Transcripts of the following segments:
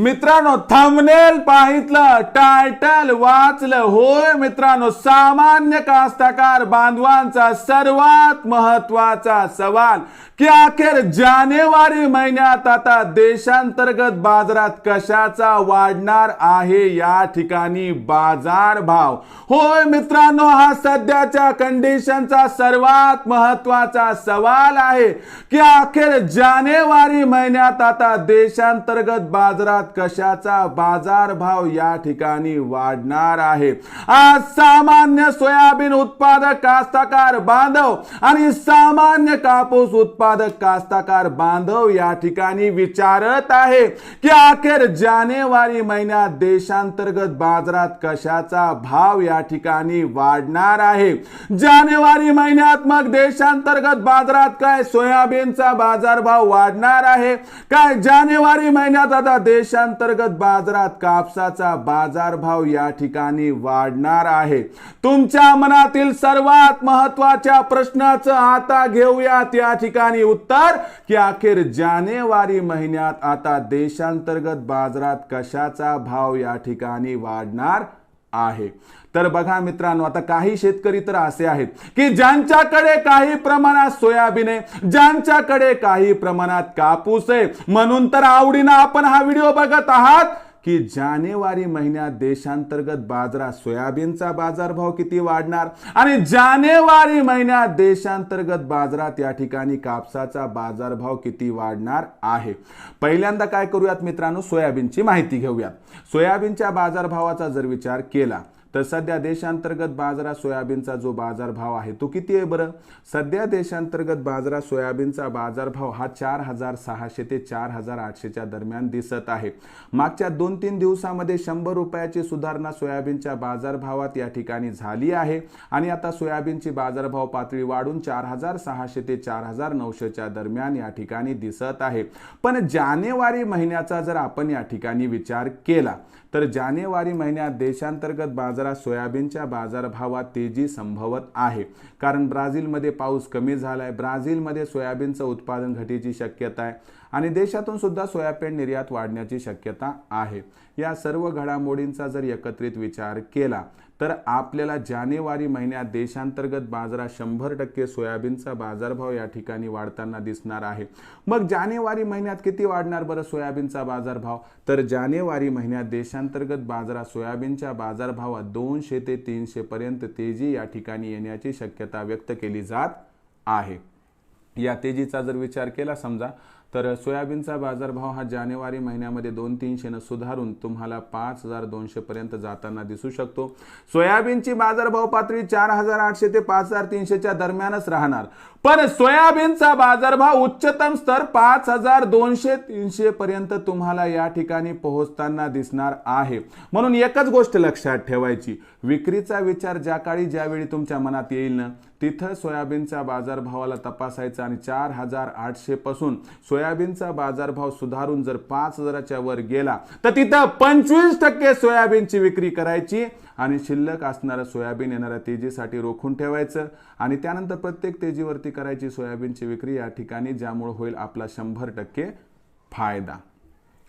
मित्रांनो thumbnail पाहितलं title वाचलं. होय मित्रांनो सामान्य कास्तकार बांधवांचा सर्वात महत्त्वाचा सवाल की अखेर जानेवारी महिन्यात आता देशांतर्गत बाजारात कशाचा वाढणार आहे या ठिकाणी बाजार भाव? होय मित्रांनो हा सध्याच्या कंडिशनचा सर्वात महत्त्वाचा सवाल आहे की अखेर जानेवारी महिन्यात आता देशांतर्गत बाजारात कशाचा बाजारभाव या ठिकाणी वाढणार आहे? आज सामान्य सोयाबीन उत्पादक कास्तकार बांधव आणि सामान्य कापूस उत्पादक कास्तकार बांधव या ठिकाणी विचारत आहे की अखेर जानेवारी महिन्यात देशांतर्गत बाजारात कशाचा भाव या ठिकाणी वाढणार आहे? जानेवारी महिन्यात मग देशांतर्गत बाजारात काय सोयाबीनचा बाजारभाव वाढणार आहे? काय जानेवारी महिन्यात आता देशात देशांतर्गत बाजारात कापसाचा बाजारभाव या ठिकाणी वाढणार आहे. तुमच्या मनातील सर्वात महत्त्वाच्या प्रश्नाचं आता घेऊयात या ठिकाणी उत्तर की अखेर जानेवारी महिन्यात आता देशांतर्गत बाजारात कशाचा भाव या ठिकाणी वाढणार आहे. तर बघा मित्रांनो आता काही शेतकरी तर असे आहेत की ज्यांच्याकडे काही प्रमाणात सोयाबीन आहे ज्यांच्याकडे काही प्रमाणात कापूस आहे. म्हणून तर आवडीनं आपण हा व्हिडिओ बघत आहात. की जानेवारी महिन्यात देशांतर्गत बाजारात सोयाबीनचा बाजारभाव किती वाढणार? आणि जानेवारी महिन्यात देशांतर्गत बाजारात या ठिकाणी कापसाचा बाजारभाव किती वाढणार आहे? पहिल्यांदा काय करूयात मित्रांनो? सोयाबीनची माहिती घेऊयात. सोयाबीनच्या बाजारभावाचा जर विचार केला तर सध्या देशांतर्गत बाजारात सोयाबीनचा जो बाजारभाव आहे तो किती आहे बरं? सध्या देशांतर्गत बाजारात सोयाबीनचा बाजारभाव हा चार हजार सहाशे ते चार हजार आठशेच्या दरम्यान दिसत आहे. मागच्या दोन तीन दिवसामध्ये शंभर रुपयाची सुधारणा सोयाबीनच्या बाजारभावात या ठिकाणी झाली आहे आणि आता सोयाबीनची बाजारभाव पातळी वाढून चार हजार सहाशे ते चार हजार नऊशेच्या दरम्यान या ठिकाणी दिसत आहे. पण जानेवारी महिन्याचा जर आपण या ठिकाणी विचार केला तर जानेवारी महिन्यात देशांतर्गत बाजारात सोयाबीनच्या बाजारभावात तेजी संभवत आहे. कारण ब्राझीलमध्ये पाऊस कमी झाला आहे ब्राझीलमध्ये सोयाबीनचं उत्पादन घटीची शक्यता आहे. आणि देशातून सुद्धा सोयाबीन निर्यात वाढण्याची शक्यता आहे. या सर्व घडामोडींचा जर एकत्रित विचार केला तर आपल्याला जानेवारी महिन्यात देशांतर्गत बाजारात शंभर टक्के सोयाबीनचा बाजारभाव या ठिकाणी वाढताना दिसणार आहे. मग जानेवारी महिन्यात किती वाढणार बरं सोयाबीनचा बाजारभाव? तर जानेवारी महिन्यात देशांतर्गत बाजारात सोयाबीनच्या बाजारभावात दोनशे ते तीनशे पर्यंत तेजी या ठिकाणी येण्याची शक्यता व्यक्त केली जात आहे. या तेजीचा जर विचार केला समजा तर सोयाबीनचा बाजारभाव हा जानेवारी महिन्यामध्ये दोन तीनशेनं सुधारून तुम्हाला पाच हजार दोनशे पर्यंत जाताना दिसू शकतो. सोयाबीनची बाजारभाव पातळी चार हजार आठशे ते पाच हजार तीनशेच्या दरम्यानच राहणार. पण सोयाबीनचा बाजारभाव उच्चतम स्तर पाच हजार दोनशे तीनशे पर्यंत तुम्हाला या ठिकाणी पोहोचताना दिसणार आहे. म्हणून एकच गोष्ट लक्षात ठेवायची. विक्रीचा विचार ज्या काळी ज्यावेळी तुमच्या मनात येईल ना तिथं सोयाबीनच्या बाजारभावाला तपासायचा आणि चार हजार आठशे पासून सोयाबीनचा बाजारभाव सुधारून जर पाच हजाराच्या वर गेला तर तिथं पंचवीस टक्के सोयाबीनची विक्री करायची आणि शिल्लक असणारं सोयाबीन येणाऱ्या तेजीसाठी रोखून ठेवायचं. आणि त्यानंतर प्रत्येक तेजीवरती करायची सोयाबीनची विक्री या ठिकाणी ज्यामुळे होईल आपला शंभर टक्के फायदा.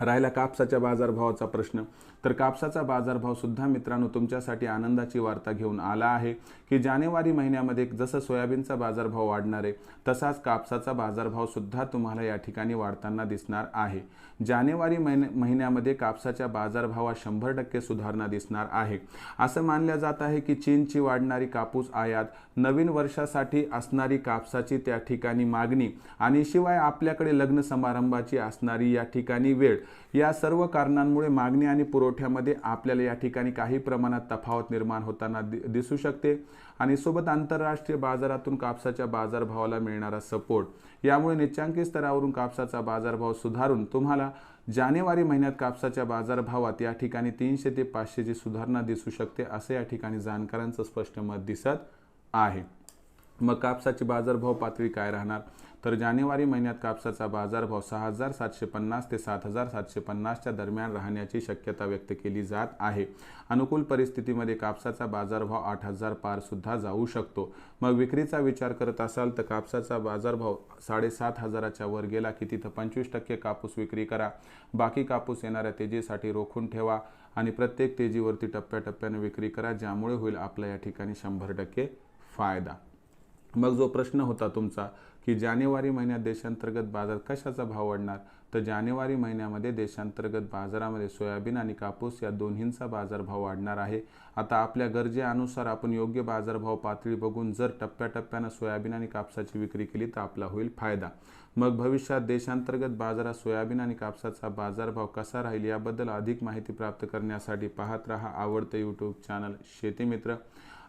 राहिला कापसाच्या बाजारभावाचा प्रश्न. तर कापसाचा बाजारभाव सुद्धा मित्रांनो तुमच्यासाठी आनंदाची वार्ता घेऊन आला आहे की जानेवारी महिन्यामध्ये जसं सोयाबीनचा बाजारभाव वाढणार आहे तसाच कापसाचा बाजारभाव सुद्धा तुम्हाला या ठिकाणी वाढताना दिसणार आहे. जानेवारी महिन्या महिन्यामध्ये कापसाच्या बाजारभावात शंभर टक्के सुधारणा दिसणार आहे. असं मानलं जात आहे की चीनची वाढणारी कापूस आयात नवीन वर्षासाठी असणारी कापसाची त्या ठिकाणी मागणी आणि शिवाय आपल्याकडे लग्न समारंभाची असणारी या ठिकाणी वेळ या सर्व कारणांमुळे मागणी आणि पुरवठा पुरवठ्यामध्ये आपल्याला या ठिकाणी काही प्रमाणात तफावत निर्माण होताना दि दिसू शकते. आणि सोबत आंतरराष्ट्रीय बाजारातून कापसाच्या बाजारभावाला मिळणारा सपोर्ट. यामुळे निच्चांकी स्तरावरून कापसाचा बाजारभाव सुधारून तुम्हाला जानेवारी महिन्यात कापसाच्या बाजारभावात या ठिकाणी तीनशे ते पाचशेची सुधारणा दिसू शकते असे या ठिकाणी जाणकारांचं स्पष्ट मत दिसत आहे. मग कापसाची बाजारभाव पातळी काय राहणार? तर जानेवारी महिन्यात कापसाचा बाजारभाव सहा हजार सातशे पन्नास ते सात हजार सातशे पन्नासच्या दरम्यान राहण्याची शक्यता व्यक्त केली जात आहे. अनुकूल परिस्थितीमध्ये कापसाचा बाजारभाव आठ हजार पार सुद्धा जाऊ शकतो. मग विक्रीचा विचार करत असाल तर कापसाचा बाजारभाव साडेसात हजाराच्या वर गेला की तिथं पंचवीस टक्के कापूस विक्री करा. बाकी कापूस येणाऱ्या तेजीसाठी रोखून ठेवा आणि प्रत्येक तेजीवरती टप्प्याटप्प्याने विक्री करा ज्यामुळे होईल आपल्या या ठिकाणी शंभर टक्के फायदा. मग जो प्रश्न होता तुमचा की जानेवारी महिन्यात देशांतर्गत बाजार कशाचा भाव वाढणार? तर जानेवारी महिन्यामध्ये देशांतर्गत बाजारामध्ये सोयाबीन आणि कापूस या दोन्हींचा बाजारभाव वाढणार आहे. आता आपल्या गरजेनुसार आपण योग्य बाजारभाव पातळी बघून जर टप्प्याटप्प्यानं सोयाबीन आणि कापसाची विक्री केली तर आपला होईल फायदा. मग भविष्यात देशांतर्गत बाजारात सोयाबीन आणि कापसाचा बाजारभाव कसा राहील याबद्दल अधिक माहिती प्राप्त करण्यासाठी पाहत रहा आवडतं यूट्यूब चॅनल शेतीमित्र.